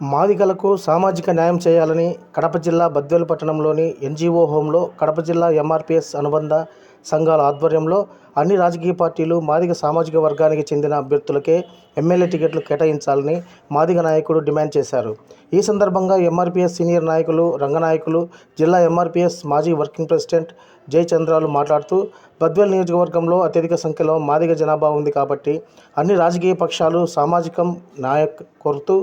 మాదిగలకు సామాజిక న్యాయం చేయాలని కడప జిల్లా బద్వేలు పట్టణంలోని ఎన్జీఓ హోంలో కడప జిల్లా ఎంఆర్పిఎస్ అనుబంధ సంఘాల ఆధ్వర్యంలో అన్ని రాజకీయ పార్టీలు మాదిగ సామాజిక వర్గానికి చెందిన అభ్యర్థులకే ఎమ్మెల్యే టికెట్లు కేటాయించాలని మాదిగ నాయకుడు డిమాండ్ చేశారు. ఈ సందర్భంగా ఎంఆర్పీఎస్ సీనియర్ నాయకులు రంగనాయకులు జిల్లా ఎంఆర్పీఎస్ మాజీ వర్కింగ్ ప్రెసిడెంట్ జయచంద్రాలు మాట్లాడుతూ బద్వేల్ నియోజకవర్గంలో అత్యధిక సంఖ్యలో మాదిగ జనాభా ఉంది కాబట్టి అన్ని రాజకీయ పక్షాలు సామాజికం నాయక్ కోరుతూ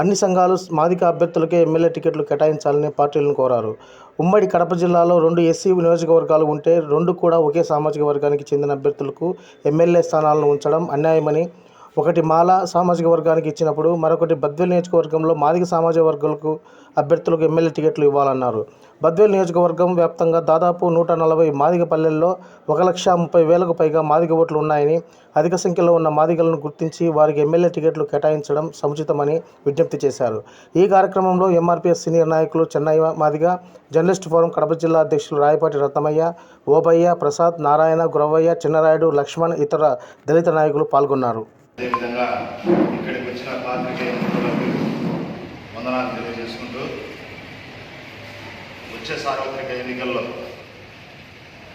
అన్ని సంఘాలు మాదిక అభ్యర్థులకే ఎమ్మెల్యే టికెట్లు కేటాయించాలని పార్టీలను కోరారు. ఉమ్మడి కడప జిల్లాలో రెండు ఎస్సీ నియోజకవర్గాలు ఉంటే రెండు కూడా ఒకే సామాజిక వర్గానికి చెందిన అభ్యర్థులకు ఎమ్మెల్యే స్థానాలను ఉంచడం అన్యాయమని ఒకటి మాల సామాజిక వర్గానికి ఇచ్చినప్పుడు మరొకటి బద్వేల్ నియోజకవర్గంలో మాదిగ సామాజిక వర్గాలకు అభ్యర్థులకు ఎమ్మెల్యే టికెట్లు ఇవ్వాలన్నారు. బద్వేల్ నియోజకవర్గం వ్యాప్తంగా దాదాపు నూట నలభై మాదిక పల్లెల్లో ఒక లక్ష ముప్పై వేలకు పైగా మాదిగ ఓట్లు ఉన్నాయని అధిక సంఖ్యలో ఉన్న మాదిగలను గుర్తించి వారికి ఎమ్మెల్యే టికెట్లు కేటాయించడం సముచితమని విజ్ఞప్తి చేశారు. ఈ కార్యక్రమంలో ఎంఆర్పీఎస్ సీనియర్ నాయకులు చెన్నై మాదిగ జర్నలిస్ట్ ఫోరం కడప జిల్లా అధ్యక్షులు రాయపాటి రత్నమయ్య ఓబయ్య ప్రసాద్ నారాయణ గురవయ్య చిన్నరాయుడు లక్ష్మణ్ ఇతర దళిత నాయకులు పాల్గొన్నారు. అదేవిధంగా ఇక్కడికి వచ్చిన పాత్రికేయ మిత్రులకు వందనాలు తెలియజేసుకుంటూ వచ్చే సార్వత్రిక ఎన్నికల్లో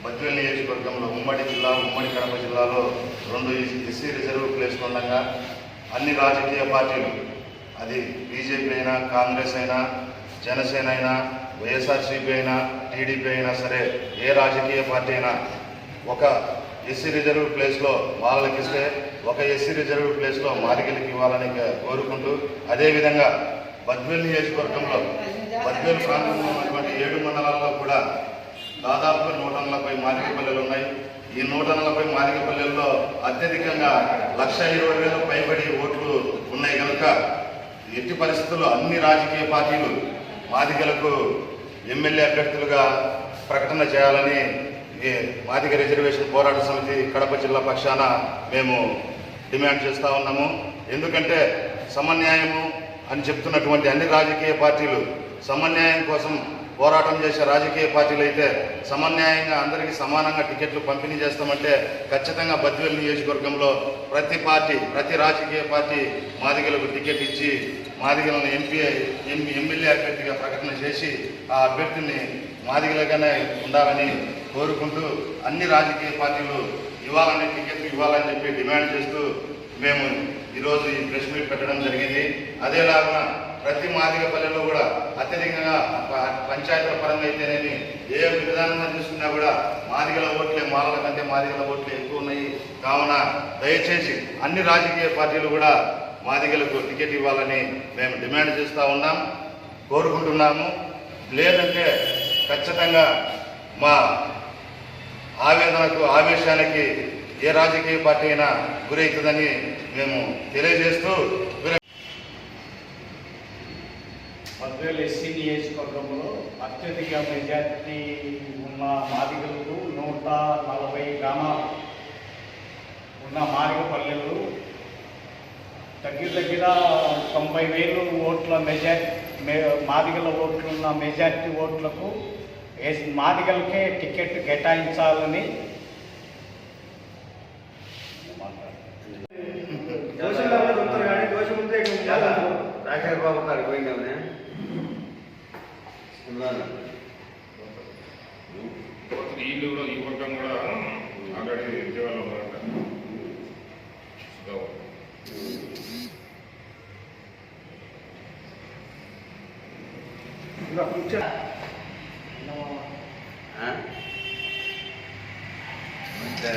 బద్వేల్ నియోజకవర్గంలో ఉమ్మడి జిల్లా ఉమ్మడి కడప జిల్లాలో రెండు ఎస్సీ రిజర్వ్ ప్లేస్లు ఉండగా అన్ని రాజకీయ పార్టీలు అది బీజేపీ అయినా కాంగ్రెస్ అయినా జనసేన అయినా వైఎస్ఆర్సీపీ అయినా టీడీపీ అయినా సరే ఏ రాజకీయ పార్టీ అయినా ఒక ఎస్సీ రిజర్వ్ ప్లేస్లో వాళ్ళకి ఇస్తే ఒక ఎస్సీ రిజర్వ్ ప్లేస్లో మాదిగలకి ఇవ్వాలని కోరుకుంటూ అదేవిధంగా బద్వేల్ నియోజకవర్గంలో బద్వేల్ ప్రాంతంలో ఉన్నటువంటి ఏడు మండలాల్లో కూడా దాదాపు నూట నలభై మాదిగ పల్లెలు ఉన్నాయి. ఈ నూట నలభై మాదిగ పల్లెల్లో అత్యధికంగా లక్ష ఇరవై వేల పైబడి ఓట్లు ఉన్నాయి కనుక ఎట్టి పరిస్థితుల్లో అన్ని రాజకీయ పార్టీలు మాదిగలకు ఎమ్మెల్యే అభ్యర్థులుగా ప్రకటన చేయాలని ఈ మాదిగ రిజర్వేషన్ పోరాట సమితి కడప జిల్లా పక్షాన మేము డిమాండ్ చేస్తూ ఉన్నాము. ఎందుకంటే సమన్యాయము అని చెప్తున్నటువంటి అన్ని రాజకీయ పార్టీలు సమన్యాయం కోసం పోరాటం చేసే రాజకీయ పార్టీలు అయితే సమన్యాయంగా అందరికీ సమానంగా టికెట్లు పంపిణీ చేస్తామంటే ఖచ్చితంగా బద్వేలు నియోజకవర్గంలో ప్రతి పార్టీ ప్రతి రాజకీయ పార్టీ మాదిగలకు టికెట్ ఇచ్చి మాదిగలను ఎంపీ ఎంపీ ఎమ్మెల్యే అభ్యర్థిగా ప్రకటన చేసి ఆ అభ్యర్థిని మాదిగలుగానే ఉండాలని కోరుకుంటూ అన్ని రాజకీయ పార్టీలు ఇవ్వాలని టికెట్లు ఇవ్వాలని చెప్పి డిమాండ్ చేస్తూ మేము ఈరోజు ఈ ప్రెస్ మీట్ పెట్టడం జరిగింది. అదేలాగా ప్రతి మాదిగ పల్లెల్లో కూడా అత్యధికంగా పంచాయతీల పరంగా అయితేనేమి ఏ విధానంగా చూసుకున్నా కూడా మాదిగల ఓట్లే మాలల కంటే మాదిగల ఓట్లే ఎక్కువ ఉన్నాయి. కావున దయచేసి అన్ని రాజకీయ పార్టీలు కూడా మాదిగలకు టికెట్ ఇవ్వాలని మేము డిమాండ్ చేస్తూ ఉన్నాం. కోరుకుంటున్నాము. లేదంటే ఖచ్చితంగా మా ఆవేదనకు ఆవేశానికి ఏ రాజకీయ పార్టీ అయినా గురవుతుందని మేము తెలియజేస్తూ విర- ఎస్సీ నియోజకవర్గంలో అత్యధిక మెజార్టీ ఉన్న మాదిగలకు నూట నలభై గ్రామాలు ఉన్న మాదిగ పల్లెలు దగ్గర దగ్గర తొంభై వేలు ఓట్ల మెజార్టీ మాదిగల ఓట్లున్న మెజార్టీ ఓట్లకు మాదిగలకే టికెట్ కేటాయించాలని రాజశేఖర బాబు గారికి పోయిందేమనే వీళ్ళు కూడా ఈ వర్గం కూడా ఆల్రెడీ విజయవాడలో ఉన్నారంట ಮತ್ತೆ